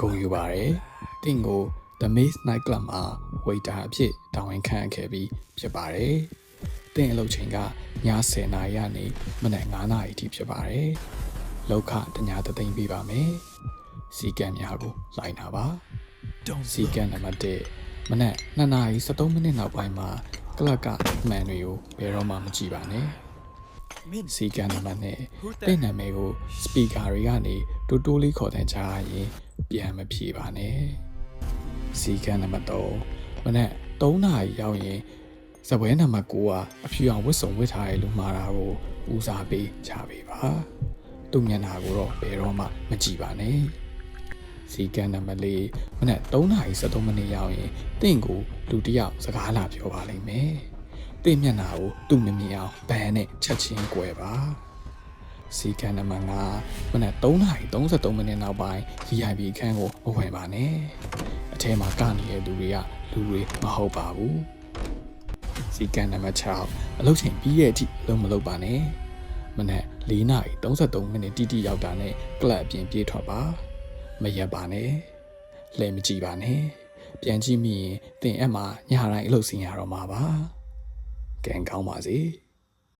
ဂုဏ်ယူပါတယ်။တင့်ကို The Maze Night Club မှာ waiter အဖြစ်တာဝန်ခံခဲ့ပြီးဖြစ်ပါတယ်။တင့်အလုပ်ချိန်ကည10:00နာရီကနေမနက်9:00နာရီထိဖြစ်ပါတယ်။လောက်ခတညာတသိမ့်ပေးပါမယ်။စီကံများကိုလိုက်နာပါ။စီကံနံပါတ်1မနက်2နာရီ73မိနစ်နောက်ပိုင်းမှာကလပ်ကအမှန်တွေကိုဘယ်တော့မှမကြည့်ပါနဲ့။ စီကံနံပါတ်2တင့်နာမည်ကိုစပီကာတွေကနေတိုးတိုးလေးခေါ်တဲ့ကြားရင်ပြန်မဖြေပါနဲ့။စီကံနံပါတ်3မနက်3နာရီရောက်ရင်စပွဲနံပါတ်9ကအဖြူအောင်ဝတ်စုံဝတ်ထားတဲ့လူမှာတာကိုဦးစားပေးချပေးပါ။သူ့မျက်နှာကိုတော့ဘယ်တော့မှမကြည့်ပါနဲ့။စီကံနံပါတ်4မနက်3နာရီ73မိနစ်ရောက်ရင်တင့်ကိုလူတစ်ယောက်စကားလာပြောပါလိမ့်မယ်။ တင့်မျက်နှာကိုသူ့မမြင်အောင်ဘန်နဲ့ချက်ချင်း꿰ပါ။စီကံနံပါတ်5မနက်3နာရီ33မိနစ်နောက်ပိုင်း VIP ခန်းကိုမဝင်ပါနဲ့။အထဲမှာကနေတဲ့လူတွေကလူတွေမဟုတ်ပါဘူး။စီကံနံပါတ်6အလုပ်ချိန်ပြီးရဲ့အထိလုံးမလုပ်ပါနဲ့။မနက်4နာရီ33မိနစ်တိတိရောက်တာနဲ့ကလပ်အပြင်ပြေးထွက်ပါ။မရက်ပါနဲ့။လဲမကြည့်ပါနဲ့။ပြန်ကြည့်မိရင်တင်အက်မှာညတိုင်းအလုပ်ဆင်းရတော့မှာပါ။ ကံကောင်းပါစေ။